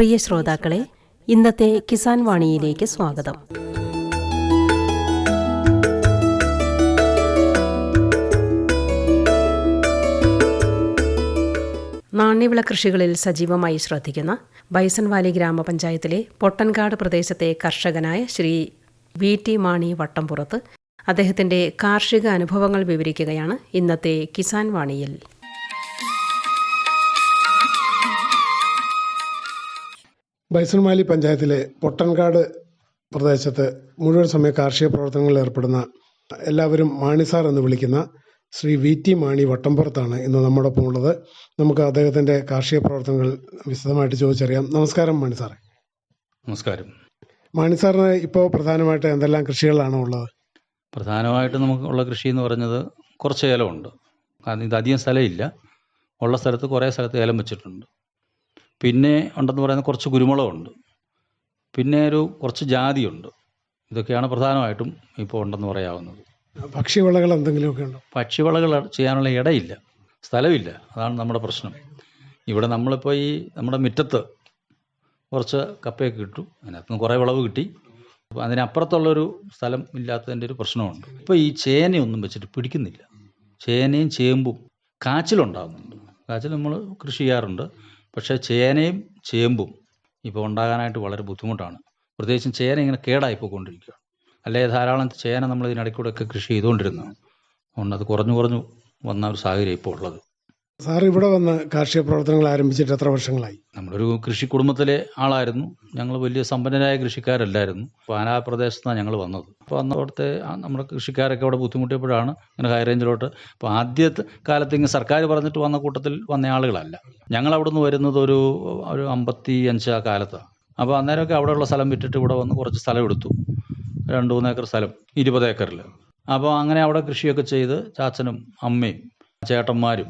പ്രിയ ശ്രോതാക്കളെ ഇന്നത്തെ കിസാൻ വാണിയിലേക്ക് സ്വാഗതം. നാണ്യവിള കൃഷികളിൽ സജീവമായി ശ്രദ്ധിക്കുന്ന ബൈസൺ വാലി ഗ്രാമപഞ്ചായത്തിലെ പൊട്ടൻകാട് പ്രദേശത്തെ കർഷകനായ ശ്രീ വി ടി മാണി വട്ടംപുറത്ത് അദ്ദേഹത്തിന്റെ കാർഷിക അനുഭവങ്ങൾ വിവരിക്കുകയാണ് ഇന്നത്തെ കിസാൻ വാണിയിൽ. ബൈസൺമാലി പഞ്ചായത്തിലെ പൊട്ടൻകാട് പ്രദേശത്ത് മുഴുവൻ സമയ കാർഷിക പ്രവർത്തനങ്ങളിൽ ഏർപ്പെടുന്ന എല്ലാവരും മാണി സാർ എന്ന് വിളിക്കുന്ന ശ്രീ വി ടി മാണി വട്ടംപുറത്താണ് ഇന്ന് നമ്മോടൊപ്പം ഉള്ളത്. നമുക്ക് അദ്ദേഹത്തിന്റെ കാർഷിക പ്രവർത്തനങ്ങൾ വിശദമായിട്ട് ചോദിച്ചറിയാം. നമസ്കാരം മാണി സാറേ. നമസ്കാരം. മാണി സാറിന് ഇപ്പോൾ പ്രധാനമായിട്ട് എന്തെല്ലാം കൃഷികളാണ് ഉള്ളത്? പ്രധാനമായിട്ട് നമുക്കുള്ള കൃഷി എന്ന് പറഞ്ഞത് കുറച്ച് ഏലമുണ്ട്. കാരണം ഇത് അധികം സ്ഥലമില്ല. ഉള്ള സ്ഥലത്ത് കുറേ സ്ഥലത്ത് ഏലം വെച്ചിട്ടുണ്ട്. പിന്നെ ഉണ്ടെന്ന് പറയുന്ന കുറച്ച് കുരുമുളകുണ്ട്. പിന്നെ ഒരു കുറച്ച് ജാതിയുണ്ട്. ഇതൊക്കെയാണ് പ്രധാനമായിട്ടും ഇപ്പോൾ ഉണ്ടെന്ന് പറയാവുന്നത്. ഭക്ഷ്യവിളകൾ എന്തെങ്കിലുമൊക്കെ ഉണ്ടോ? ഭക്ഷ്യവിളകൾ ചെയ്യാനുള്ള ഇടയില്ല. സ്ഥലമില്ല. അതാണ് നമ്മുടെ പ്രശ്നം. ഇവിടെ നമ്മളിപ്പോൾ ഈ നമ്മുടെ മുറ്റത്ത് കുറച്ച് കപ്പയൊക്കെ കിട്ടും അതിനകത്ത് നിന്ന് കുറേ വിളവ് കിട്ടി. അപ്പോൾ അതിനപ്പുറത്തുള്ളൊരു സ്ഥലം ഇല്ലാത്തതിന്റെ ഒരു പ്രശ്നമുണ്ട്. ഇപ്പോൾ ഈ ചേനയൊന്നും വെച്ചിട്ട് പിടിക്കുന്നില്ല. ചേനയും ചേമ്പും കാച്ചിലുണ്ടാകുന്നുണ്ട് കാച്ചിൽ നമ്മൾ കൃഷി ചെയ്യാറുണ്ട്. പക്ഷേ ചേനയും ചേമ്പും ഇപ്പോൾ ഉണ്ടാകാനായിട്ട് വളരെ ബുദ്ധിമുട്ടാണ്. പ്രത്യേകിച്ചും ചേന ഇങ്ങനെ കേടായി പോയിക്കൊണ്ടിരിക്കുകയാണ്. അല്ലേ ധാരാളം ചേന നമ്മൾ ഇതിനിടയ്ക്കൂടെയൊക്കെ കൃഷി ചെയ്തുകൊണ്ടിരുന്നു അതുകൊണ്ട് അത് കുറഞ്ഞു കുറഞ്ഞു വന്ന ഒരു സാഹചര്യം ഇപ്പോൾ ഉള്ളത്. സാർ ഇവിടെ വന്ന് കാർഷിക പ്രവർത്തനങ്ങൾ ആരംഭിച്ചിട്ട് എത്ര വർഷങ്ങളായി? നമ്മളൊരു കൃഷി കുടുംബത്തിലെ ആളായിരുന്നു. ഞങ്ങൾ വലിയ സമ്പന്നരായ കൃഷിക്കാരല്ലായിരുന്നു. പാലാ പ്രദേശത്താണ് ഞങ്ങൾ വന്നത്. അപ്പോൾ അന്ന് അവിടുത്തെ നമ്മുടെ കൃഷിക്കാരൊക്കെ അവിടെ ബുദ്ധിമുട്ടിയപ്പോഴാണ് ഇങ്ങനെ ഹൈ റേഞ്ചിലോട്ട് അപ്പോൾ ആദ്യ കാലത്ത് ഇങ്ങനെ സർക്കാർ പറഞ്ഞിട്ട് വന്ന കൂട്ടത്തിൽ വന്ന ആളുകളല്ല. ഞങ്ങൾ അവിടെ നിന്ന് വരുന്നത് ഒരു ഒരു അമ്പത്തി അഞ്ച് ആ കാലത്താണ്. അപ്പോൾ അന്നേരമൊക്കെ അവിടെയുള്ള സ്ഥലം വിറ്റിട്ട് ഇവിടെ വന്ന് കുറച്ച് സ്ഥലം എടുത്തു. രണ്ട് മൂന്ന് ഏക്കർ സ്ഥലം ഇരുപത് ഏക്കറിൽ അപ്പോൾ അങ്ങനെ അവിടെ കൃഷിയൊക്കെ ചെയ്ത് ചാച്ചനും അമ്മയും ചേട്ടന്മാരും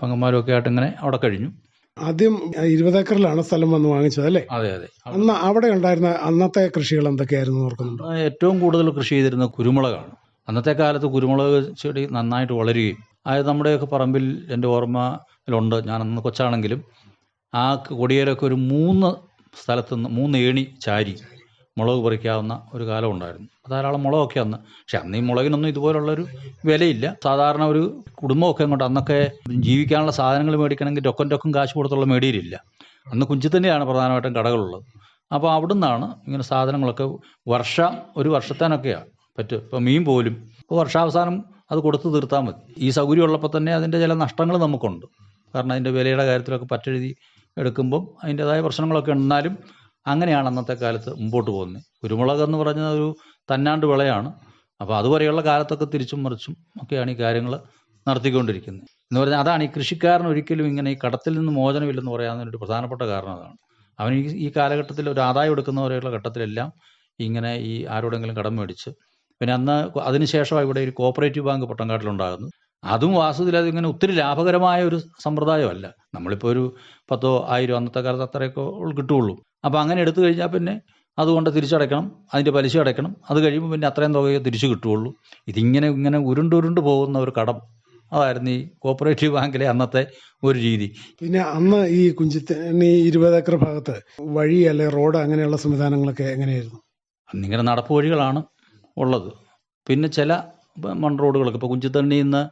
പങ്കന്മാരും ഒക്കെ ആയിട്ട് ഇങ്ങനെ അവിടെ കഴിഞ്ഞു. ആദ്യം ഇരുപത് ഏക്കറിലാണ് സ്ഥലം വന്ന് വാങ്ങിച്ചത് അല്ലേ? അതെ അതെ. അന്ന് അവിടെ ഉണ്ടായിരുന്ന അന്നത്തെ കൃഷികൾ എന്തൊക്കെയായിരുന്നു ഓർക്കുന്നുണ്ട്? ഏറ്റവും കൂടുതൽ കൃഷി ചെയ്തിരുന്നത് കുരുമുളകാണ്. അന്നത്തെ കാലത്ത് കുരുമുളക് ചെടി നന്നായിട്ട് വളരുകയും അതായത് നമ്മുടെയൊക്കെ പറമ്പിൽ എന്റെ ഓർമ്മയിലുണ്ട് ഞാൻ അന്ന് കൊച്ചാണെങ്കിലും ആ കൊടിയേലൊക്കെ ഒരു മൂന്ന് സ്ഥലത്തുനിന്ന് മൂന്ന് ഏണി ചാരി മുളക് പറിക്കാവുന്ന ഒരു കാലം ഉണ്ടായിരുന്നു. ധാരാളം മുളകൊക്കെ അന്ന്. പക്ഷെ അന്ന് ഈ മുളകിനൊന്നും ഇതുപോലുള്ളൊരു വിലയില്ല. സാധാരണ ഒരു കുടുംബമൊക്കെ അങ്ങോട്ട് അന്നൊക്കെ ജീവിക്കാനുള്ള സാധനങ്ങൾ മേടിക്കണമെങ്കിൽ രൊക്കം രൊക്കം കാശ് കൊടുത്തുള്ള മേടിയിലില്ല. അന്ന് കുഞ്ചി തന്നെയാണ് പ്രധാനമായിട്ടും കടകളുള്ളത്. അപ്പോൾ അവിടെ നിന്നാണ് ഇങ്ങനെ സാധനങ്ങളൊക്കെ വർഷ ഒരു വർഷത്തേനൊക്കെയാണ് പറ്റും ഇപ്പോൾ മീൻ പോലും. ഇപ്പോൾ വർഷാവസാനം അത് കൊടുത്തു തീർത്താൽ മതി. ഈ സൗകര്യം ഉള്ളപ്പോൾ തന്നെ അതിന്റെ ചില നഷ്ടങ്ങൾ നമുക്കുണ്ട്. കാരണം അതിന്റെ വിലയുടെ കാര്യത്തിലൊക്കെ പറ്റെഴുതി എടുക്കുമ്പം അതിന്റെതായ പ്രശ്നങ്ങളൊക്കെ എന്നാലും അങ്ങനെയാണ് അന്നത്തെ കാലത്ത് മുമ്പോട്ട് പോകുന്നത്. കുരുമുളക് എന്ന് പറഞ്ഞ ഒരു തന്നാണ്ട് വിളയാണ്. അപ്പോൾ അതുവരെയുള്ള കാലത്തൊക്കെ തിരിച്ചും മറിച്ചും ഒക്കെയാണ് ഈ കാര്യങ്ങൾ നടത്തിക്കൊണ്ടിരിക്കുന്നത്. എന്ന് പറഞ്ഞാൽ അതാണ് ഈ കൃഷിക്കാരൻ ഒരിക്കലും ഇങ്ങനെ ഈ കടത്തിൽ നിന്ന് മോചനമില്ലെന്ന് ഒരു പ്രധാനപ്പെട്ട കാരണം അതാണ്. അവൻ ഈ ഈ കാലഘട്ടത്തിൽ ഒരു ആദായം എടുക്കുന്നവരെയുള്ള ഘട്ടത്തിലെല്ലാം ഇങ്ങനെ ഈ ആരോടെങ്കിലും കടം മേടിച്ച് പിന്നെ അന്ന് അതിനുശേഷമാണ് ഇവിടെ ഒരു കോപ്പറേറ്റീവ് ബാങ്ക് പൊട്ടങ്കാട്ടിലുണ്ടാകുന്നു അതും വാസ്തുവിൽ അതിങ്ങനെ ഒത്തിരി ലാഭകരമായ ഒരു സമ്പ്രദായമല്ല. നമ്മളിപ്പോൾ ഒരു പത്തോ ആയിരം അന്നത്തെ കാലത്ത് അത്രയൊക്കെ കിട്ടുകയുള്ളൂ. അപ്പോൾ അങ്ങനെ എടുത്തു കഴിഞ്ഞാൽ പിന്നെ അതുകൊണ്ട് തിരിച്ചടയ്ക്കണം അതിന്റെ പലിശ അടയ്ക്കണം. അത് കഴിയുമ്പോൾ പിന്നെ അത്രയും തുകയെ തിരിച്ചു കിട്ടുകയുള്ളൂ ഇതിങ്ങനെ ഇങ്ങനെ ഉരുണ്ടുരുണ്ട് പോകുന്ന ഒരു കടം. അതായിരുന്നു ഈ കോപ്പറേറ്റീവ് ബാങ്കിലെ അന്നത്തെ ഒരു രീതി. പിന്നെ അന്ന് ഈ കുഞ്ചിത്തണ്ണി ഇരുപത് ഏക്കർ ഭാഗത്ത് വഴി അല്ലെ റോഡ് അങ്ങനെയുള്ള സംവിധാനങ്ങളൊക്കെ എങ്ങനെയായിരുന്നു? അന്നിങ്ങനെ നടപ്പ് വഴികളാണ് ഉള്ളത്. പിന്നെ ചില മൺ റോഡുകളൊക്കെ ഇപ്പോൾ കുഞ്ചിത്തണ്ണിയിൽ നിന്ന്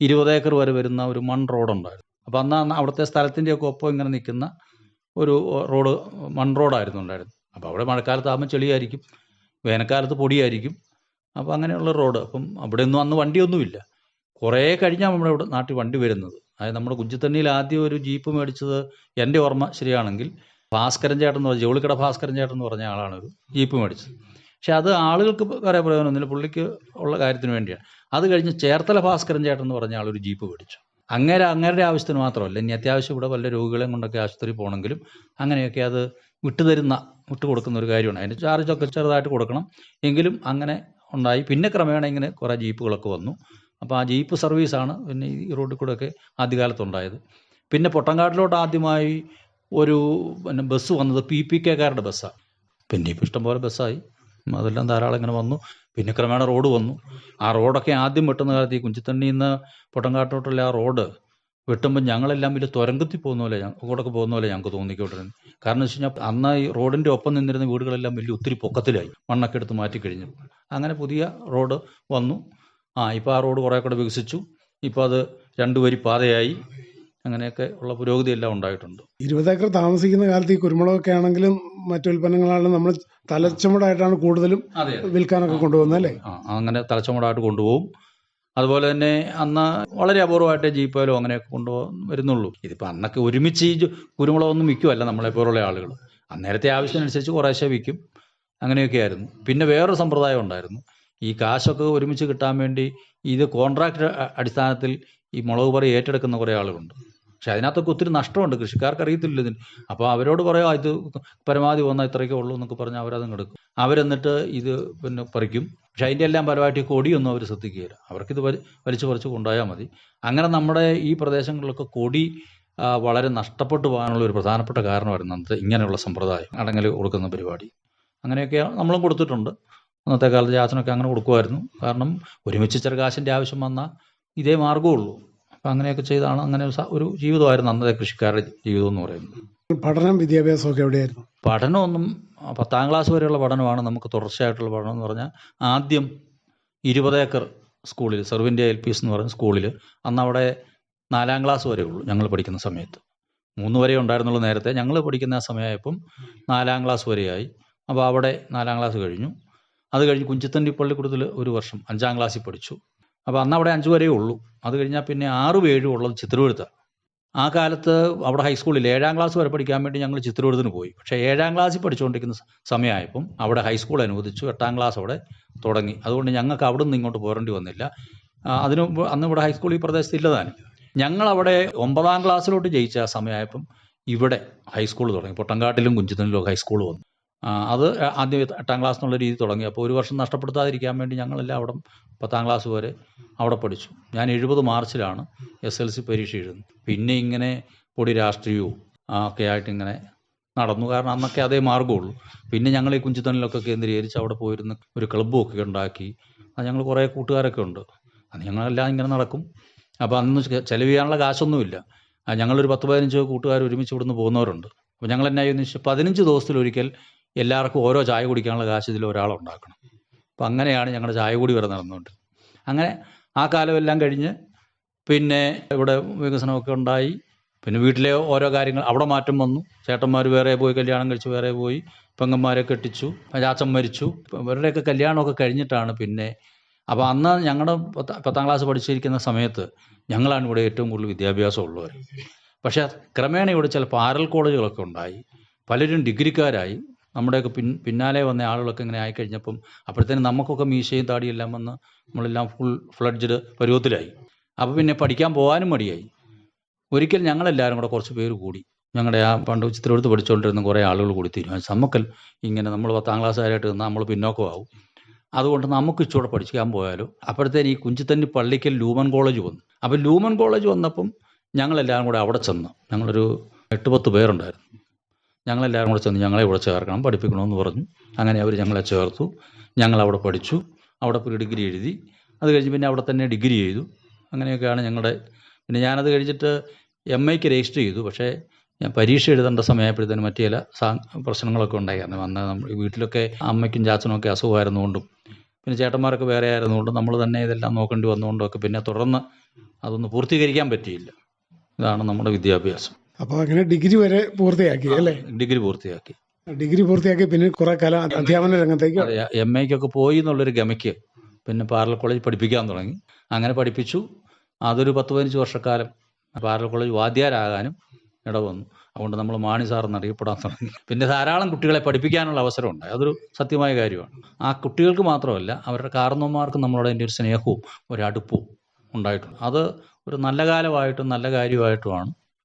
ഇരുപത് ഏക്കർ വരെ വരുന്ന ഒരു മൺ റോഡുണ്ടായിരുന്നു. അപ്പോൾ അന്ന് അവിടുത്തെ സ്ഥലത്തിന്റെയൊക്കെ ഒപ്പം ഇങ്ങനെ നിൽക്കുന്ന ഒരു റോഡ് മൺ റോഡായിരുന്നു ഉണ്ടായിരുന്നു അപ്പോൾ അവിടെ മഴക്കാലത്ത് മഴക്കാലത്താകുമ്പോൾ ചെളിയായിരിക്കും വേനൽക്കാലത്ത് പൊടിയായിരിക്കും. അപ്പോൾ അങ്ങനെയുള്ള റോഡ്. അപ്പം അവിടെ ഒന്നും അന്ന് വണ്ടിയൊന്നുമില്ല. കുറേ കഴിഞ്ഞാൽ നമ്മുടെ ഇവിടെ നാട്ടിൽ വണ്ടി വരുന്നത്. അതായത് നമ്മുടെ കുഞ്ചിത്തണ്ണിയിൽ ആദ്യം ഒരു ജീപ്പ് മേടിച്ചത് എന്റെ ഓർമ്മ ശരിയാണെങ്കിൽ ഭാസ്കരൻ ചേട്ടൻ എന്ന് പറഞ്ഞ ജോളിക്കട ഭാസ്കരൻ ചേട്ടൻ എന്ന് പറഞ്ഞ ആളാണ് ഒരു ജീപ്പ് മേടിച്ചത്. പക്ഷെ അത് ആളുകൾക്ക് വേറെ പ്രയോജനമൊന്നുമില്ല പുള്ളിക്ക് ഉള്ള കാര്യത്തിന് വേണ്ടിയാണ്. അത് കഴിഞ്ഞ് ചേർത്തല ഭാസ്കരൻ ചേട്ടൻ എന്ന് പറഞ്ഞ ആളൊരു ജീപ്പ് മേടിച്ചു. അങ്ങനെ അങ്ങേരുടെ ആവശ്യത്തിന് മാത്രമല്ല ഇനി അത്യാവശ്യം ഇവിടെ വല്ല രോഗികളെയും കൊണ്ടൊക്കെ ആശുപത്രി പോകണമെങ്കിലും അങ്ങനെയൊക്കെ അത് വിട്ടുതരുന്ന വിട്ടു കൊടുക്കുന്ന ഒരു കാര്യമാണ്. അതിന്റെ ചാർജൊക്കെ ചെറുതായിട്ട് കൊടുക്കണം. എങ്കിലും അങ്ങനെ ഉണ്ടായി. പിന്നെ ക്രമേണ ഇങ്ങനെ കുറേ ജീപ്പുകളൊക്കെ വന്നു. അപ്പോൾ ആ ജീപ്പ് സർവീസാണ് പിന്നെ ഈ റോഡിൽ കൂടെയൊക്കെ ആദ്യകാലത്തുണ്ടായത്. പിന്നെ പൊട്ടങ്കാട്ടിലോട്ട് ആദ്യമായി ഒരു പിന്നെ ബസ് വന്നത് പി പി കെക്കാരുടെ ബസ്സാണ് പിന്നെ ഇപ്പോൾ ഇഷ്ടംപോലെ ബസ്സായി അതെല്ലാം ധാരാളം ഇങ്ങനെ വന്നു. പിന്നെ ക്രമേണ റോഡ് വന്നു. ആ റോഡൊക്കെ ആദ്യം വെട്ടുന്ന കാലത്ത് ഈ കുഞ്ചിത്തണ്ണിയിൽ നിന്ന് പൊട്ടങ്കാട്ടോട്ടുള്ള ആ റോഡ് വെട്ടുമ്പോൾ ഞങ്ങളെല്ലാം വലിയ തുരങ്കത്തി പോകുന്ന പോലെ കൂടൊക്കെ പോകുന്ന പോലെ ഞങ്ങൾക്ക് തോന്നിക്കൊണ്ടിരുന്നു. കാരണം വെച്ച് കഴിഞ്ഞാൽ അന്ന് ഈ റോഡിന്റെ ഒപ്പം നിന്നിരുന്ന വീടുകളെല്ലാം വലിയ ഒത്തിരി പൊക്കത്തിലായി. മണ്ണൊക്കെ എടുത്ത് മാറ്റി കഴിഞ്ഞു. അങ്ങനെ പുതിയ റോഡ് വന്നു. ആ ഇപ്പോൾ ആ റോഡ് കുറേ കൂടെ വികസിച്ചു. ഇപ്പോൾ അത് രണ്ടു വരി പാതയായി. അങ്ങനെയൊക്കെ ഉള്ള പുരോഗതി എല്ലാം ഉണ്ടായിട്ടുണ്ട്. ഇരുപത് ഏക്കർ താമസിക്കുന്ന കാലത്ത് ഈ കുരുമുളകൊക്കെ ആണെങ്കിലും മറ്റു ഉൽപ്പന്നങ്ങളാണെങ്കിലും നമ്മൾ തലച്ചുമടായിട്ടാണ് കൂടുതലും വിൽക്കാനൊക്കെ കൊണ്ടുപോകുന്നത് അല്ലേ? ആ അങ്ങനെ തലച്ചുമടായിട്ട് കൊണ്ടുപോകും. അതുപോലെ തന്നെ അന്ന് വളരെ അപൂർവമായിട്ട് ജീപ്പയിലോ അങ്ങനെയൊക്കെ കൊണ്ടുപോകാൻ വരുന്നുള്ളൂ. ഇതിപ്പോൾ അന്നൊക്കെ ഒരുമിച്ച് ഈ കുരുമുളകൊന്നും വിൽക്കുമല്ല നമ്മളെപ്പോലുള്ള ആളുകൾ അന്നേരത്തെ ആവശ്യത്തിനനുസരിച്ച് കുറേശ്ശെ വിൽക്കും. അങ്ങനെയൊക്കെ ആയിരുന്നു. പിന്നെ വേറൊരു സമ്പ്രദായം ഉണ്ടായിരുന്നു. ഈ കാശൊക്കെ ഒരുമിച്ച് കിട്ടാൻ വേണ്ടി ഇത് കോൺട്രാക്ട് അടിസ്ഥാനത്തിൽ ഈ മുളക് പറി ഏറ്റെടുക്കുന്ന കുറേ ആളുകളുണ്ട്. പക്ഷെ അതിനകത്തൊക്കെ ഒത്തിരി നഷ്ടമുണ്ട്. കൃഷിക്കാർക്ക് അറിയത്തില്ല ഇതിന്. അപ്പോൾ അവരോട് പറയാം ഇത് പരമാവധി വന്നാൽ ഇത്രയൊക്കെ ഉള്ളൂ എന്നൊക്കെ പറഞ്ഞാൽ അവരത് എടുക്കും. അവരെന്നിട്ട് ഇത് പിന്നെ പറിക്കും. പക്ഷെ അതിന്റെ എല്ലാം പരമായിട്ട് കൊടിയൊന്നും അവർ ശ്രദ്ധിക്കുകയില്ല. അവർക്കിത് വലി വലിച്ചു പറിച്ച് കൊണ്ടുപോയാൽ മതി. അങ്ങനെ നമ്മുടെ ഈ പ്രദേശങ്ങളിലൊക്കെ കൊടി വളരെ നഷ്ടപ്പെട്ടു പോകാനുള്ള ഒരു പ്രധാനപ്പെട്ട കാരണമായിരുന്നു അന്നത്തെ ഇങ്ങനെയുള്ള സമ്പ്രദായം അടങ്ങൽ കൊടുക്കുന്ന പരിപാടി. അങ്ങനെയൊക്കെ നമ്മളും കൊടുത്തിട്ടുണ്ട്. അന്നത്തെ കാലത്ത് ജാസനൊക്കെ അങ്ങനെ കൊടുക്കുമായിരുന്നു. കാരണം ഒരുമിച്ച് ചെറുകാശിന്റെ ആവശ്യം വന്നാൽ ഇതേ മാർഗമുള്ളൂ അപ്പം അങ്ങനെയൊക്കെ ചെയ്താണ് അങ്ങനെ ഒരു ജീവിതമായിരുന്നു അന്നത്തെ കൃഷിക്കാരുടെ ജീവിതം എന്ന് പറയുന്നത്. പഠനം വിദ്യാഭ്യാസമൊക്കെ എവിടെയായിരുന്നു? പഠനമൊന്നും പത്താം ക്ലാസ് വരെയുള്ള പഠനമാണ് നമുക്ക് തുടർച്ചയായിട്ടുള്ള പഠനം എന്ന് പറഞ്ഞാൽ ആദ്യം ഇരുപത് ഏക്കർ സ്കൂളിൽ സെർവിന്റെ എൽ പി എസ് എന്ന് പറയുന്ന സ്കൂളിൽ അന്ന് അവിടെ നാലാം ക്ലാസ് വരെ ഉള്ളൂ ഞങ്ങൾ പഠിക്കുന്ന സമയത്ത്. മൂന്ന് വരെ ഉണ്ടായിരുന്നുള്ളൂ നേരത്തെ. ഞങ്ങൾ പഠിക്കുന്ന ആ സമയമായപ്പം നാലാം ക്ലാസ് വരെയായി. അപ്പോൾ അവിടെ നാലാം ക്ലാസ് കഴിഞ്ഞു. അത് കഴിഞ്ഞ് കുഞ്ചിത്തണ്ടി പള്ളിക്കൂടത്തിൽ ഒരു വർഷം അഞ്ചാം ക്ലാസ്സിൽ പഠിച്ചു. അപ്പോൾ അന്ന് അവിടെ അഞ്ചു വരെയേ ഉള്ളൂ. അത് കഴിഞ്ഞാൽ പിന്നെ ആറും ഏഴും ഉള്ളത് ചിത്രമെഴുത്താണ് ആ കാലത്ത് അവിടെ ഹൈസ്കൂളിൽ ഏഴാം ക്ലാസ് വരെ പഠിക്കാൻ വേണ്ടി ഞങ്ങൾ ചിത്രപുരത്തിന് പോയി. പക്ഷേ ഏഴാം ക്ലാസ്സിൽ പഠിച്ചുകൊണ്ടിരിക്കുന്ന സമയമായപ്പം അവിടെ ഹൈസ്കൂൾ അനുവദിച്ചു. എട്ടാം ക്ലാസ് അവിടെ തുടങ്ങി. അതുകൊണ്ട് ഞങ്ങൾക്ക് അവിടെ നിന്ന് ഇങ്ങോട്ട് പോരേണ്ടി വന്നില്ല. അതിന് അന്ന് ഇവിടെ ഹൈസ്കൂൾ ഈ പ്രദേശത്ത് ഇല്ലതാനും ഞങ്ങളവിടെ ഒമ്പതാം ക്ലാസ്സിലോട്ട് ജയിച്ച സമയമായപ്പം ഇവിടെ ഹൈസ്കൂൾ തുടങ്ങി. പൊട്ടങ്കാട്ടിലും കുഞ്ചിത്തനിലും ഹൈസ്കൂൾ വന്നു. അത് ആദ്യം എട്ടാം ക്ലാസ് എന്നുള്ള രീതി തുടങ്ങി. അപ്പോൾ ഒരു വർഷം നഷ്ടപ്പെടുത്താതിരിക്കാൻ വേണ്ടി ഞങ്ങളെല്ലാം അവിടെ പത്താം ക്ലാസ് വരെ അവിടെ പഠിച്ചു. ഞാൻ എഴുപത് മാർച്ചിലാണ് എസ് എൽ സി പരീക്ഷ എഴുതുന്നത്. പിന്നെ ഇങ്ങനെ പൊടി രാഷ്ട്രീയവും ഒക്കെ ആയിട്ട് ഇങ്ങനെ നടന്നു. കാരണം അന്നൊക്കെ അതേ മാർഗമുള്ളൂ. പിന്നെ ഞങ്ങൾ ഈ കുഞ്ചിത്തണിലൊക്കെ കേന്ദ്രീകരിച്ച് അവിടെ പോയിരുന്ന ഒരു ക്ലബ്ബും ഒക്കെ ഉണ്ടാക്കി. അത് ഞങ്ങൾ കുറേ കൂട്ടുകാരൊക്കെ ഉണ്ട്. അത് ഞങ്ങളെല്ലാം ഇങ്ങനെ നടക്കും. അപ്പോൾ അന്ന് ചെലവ് ചെയ്യാനുള്ള കാശൊന്നുമില്ല. ഞങ്ങളൊരു പത്ത് പതിനഞ്ച് കൂട്ടുകാർ ഒരുമിച്ച് ഇവിടുന്ന് പോകുന്നവരുണ്ട്. അപ്പോൾ ഞങ്ങൾ എന്നായി പതിനഞ്ച് ദിവസത്തിലൊരിക്കൽ എല്ലാവർക്കും ഓരോ ചായ കുടിക്കാനുള്ള കാശ് ഇതിൽ ഒരാളുണ്ടാക്കണം അപ്പം അങ്ങനെയാണ് ഞങ്ങളുടെ ചായ കൂടി വരെ നടന്നുകൊണ്ട്. അങ്ങനെ ആ കാലമെല്ലാം കഴിഞ്ഞ് പിന്നെ ഇവിടെ വികസനമൊക്കെ ഉണ്ടായി. പിന്നെ വീട്ടിലെ ഓരോ കാര്യങ്ങൾ അവിടെ മാറ്റം വന്നു. ചേട്ടന്മാർ വേറെ പോയി കല്യാണം കഴിച്ച് വേറെ പോയി പെങ്ങന്മാരെ കെട്ടിച്ചു ചാച്ചൻ മരിച്ചു. ഇവരുടെയൊക്കെ കല്യാണമൊക്കെ കഴിഞ്ഞിട്ടാണ് പിന്നെ. അപ്പോൾ അന്ന് ഞങ്ങളുടെ പത്ത പത്താം ക്ലാസ് പഠിച്ചിരിക്കുന്ന സമയത്ത് ഞങ്ങളാണ് ഇവിടെ ഏറ്റവും കൂടുതൽ വിദ്യാഭ്യാസം ഉള്ളവർ പക്ഷേ ക്രമേണ ഇവിടെ ചില പാരൽ കോളേജുകളൊക്കെ ഉണ്ടായി. പലരും ഡിഗ്രിക്കാരായി. നമ്മുടെയൊക്കെ പിൻ പിന്നാലെ വന്ന ആളുകളൊക്കെ ഇങ്ങനെ ആയിക്കഴിഞ്ഞപ്പം അപ്പോഴത്തേനും നമുക്കൊക്കെ മീശയും താടിയെല്ലാം വന്ന് നമ്മളെല്ലാം ഫുൾ ഫ്ലഡ്ജഡ് പരുവത്തിലായി. അപ്പോൾ പിന്നെ പഠിക്കാൻ പോകാനും മടിയായി. ഒരിക്കൽ ഞങ്ങളെല്ലാവരും കൂടെ കുറച്ച് പേര് കൂടി. ഞങ്ങളുടെ ആ പണ്ട് ചിത്രമെടുത്ത് പഠിച്ചുകൊണ്ടിരുന്ന കുറേ ആളുകൾ കൂടി തീരുമാനിച്ചു. നമുക്കൽ ഇങ്ങനെ നമ്മൾ പത്താം ക്ലാസ്സുകാരായിട്ട് നിന്നാൽ നമ്മൾ പിന്നോക്കമാവും. അതുകൊണ്ട് നമുക്ക് ഇച്ചൂടെ പഠിക്കാൻ പോയാലോ. അപ്പോഴത്തേന് ഈ കുഞ്ചിത്തന്നി പള്ളിക്കൽ ലൂമൻ കോളേജ് വന്നു. അപ്പോൾ ലൂമൻ കോളേജ് വന്നപ്പം ഞങ്ങളെല്ലാവരും കൂടെ അവിടെ ചെന്ന് ഞങ്ങളൊരു എട്ട് പത്ത് പേരുണ്ടായിരുന്നു. ഞങ്ങളെല്ലാവരും കൂടെ ചെന്ന് ഞങ്ങളെ ഇവിടെ ചേർക്കണം പഠിപ്പിക്കണമെന്ന് പറഞ്ഞു. അങ്ങനെ അവർ ഞങ്ങളെ ചേർത്തു. ഞങ്ങളവിടെ പഠിച്ചു. അവിടെ പ്രീ ഡിഗ്രി എഴുതി. അത് കഴിഞ്ഞ് പിന്നെ അവിടെ തന്നെ ഡിഗ്രി ചെയ്തു. അങ്ങനെയൊക്കെയാണ് ഞങ്ങളുടെ പിന്നെ ഞാനത് കഴിഞ്ഞിട്ട് എം ഐക്ക് രജിസ്റ്റർ ചെയ്തു. പക്ഷേ ഞാൻ പരീക്ഷ എഴുതേണ്ട സമയമായപ്പോഴത്തേനും മറ്റു ചില സാ പ്രശ്നങ്ങളൊക്കെ ഉണ്ടായിരുന്നു. അന്ന് നമ്മൾ വീട്ടിലൊക്കെ അമ്മയ്ക്കും ചാച്ചനും ഒക്കെ അസുഖമായിരുന്നുകൊണ്ടും പിന്നെ ചേട്ടന്മാരൊക്കെ വേറെ ആയിരുന്നുകൊണ്ടും നമ്മൾ തന്നെ ഇതെല്ലാം നോക്കേണ്ടി വന്നുകൊണ്ടൊക്കെ പിന്നെ തുടർന്ന് അതൊന്ന് പൂർത്തീകരിക്കാൻ പറ്റിയില്ല. ഇതാണ് നമ്മുടെ വിദ്യാഭ്യാസം. അപ്പോൾ അങ്ങനെ ഡിഗ്രി വരെ പൂർത്തിയാക്കി അല്ലേ? ഡിഗ്രി പൂർത്തിയാക്കി. ഡിഗ്രി പൂർത്തിയാക്കി പിന്നെ കുറെ കാലം അധ്യാപന രംഗത്തേക്ക് എം എക്കൊക്കെ പോയി എന്നുള്ളൊരു ഗമയ്ക്ക് പിന്നെ പാർലർ കോളേജ് പഠിപ്പിക്കാൻ തുടങ്ങി. അങ്ങനെ പഠിപ്പിച്ചു. അതൊരു പത്ത് പതിനഞ്ച് വർഷക്കാലം പാർലർ കോളേജ് വാദ്യാരാകാനും ഇട വന്നു അതുകൊണ്ട് നമ്മൾ മാണി സാർ എന്നറിയപ്പെടാൻ തുടങ്ങി. പിന്നെ ധാരാളം കുട്ടികളെ പഠിപ്പിക്കാനുള്ള അവസരമുണ്ട്. അതൊരു സത്യമായ കാര്യമാണ്. ആ കുട്ടികൾക്ക് മാത്രമല്ല അവരുടെ കാരണവന്മാർക്കും നമ്മളോട് അതിന്റെ ഒരു സ്നേഹവും ഒരു അടുപ്പവും ഉണ്ടായിട്ടുണ്ട്. അത് ഒരു നല്ല കാലമായിട്ടും നല്ല കാര്യമായിട്ടുമാണ്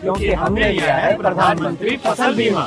क्योंकि हमने लिया है प्रधानमंत्री फ़सल बीमा।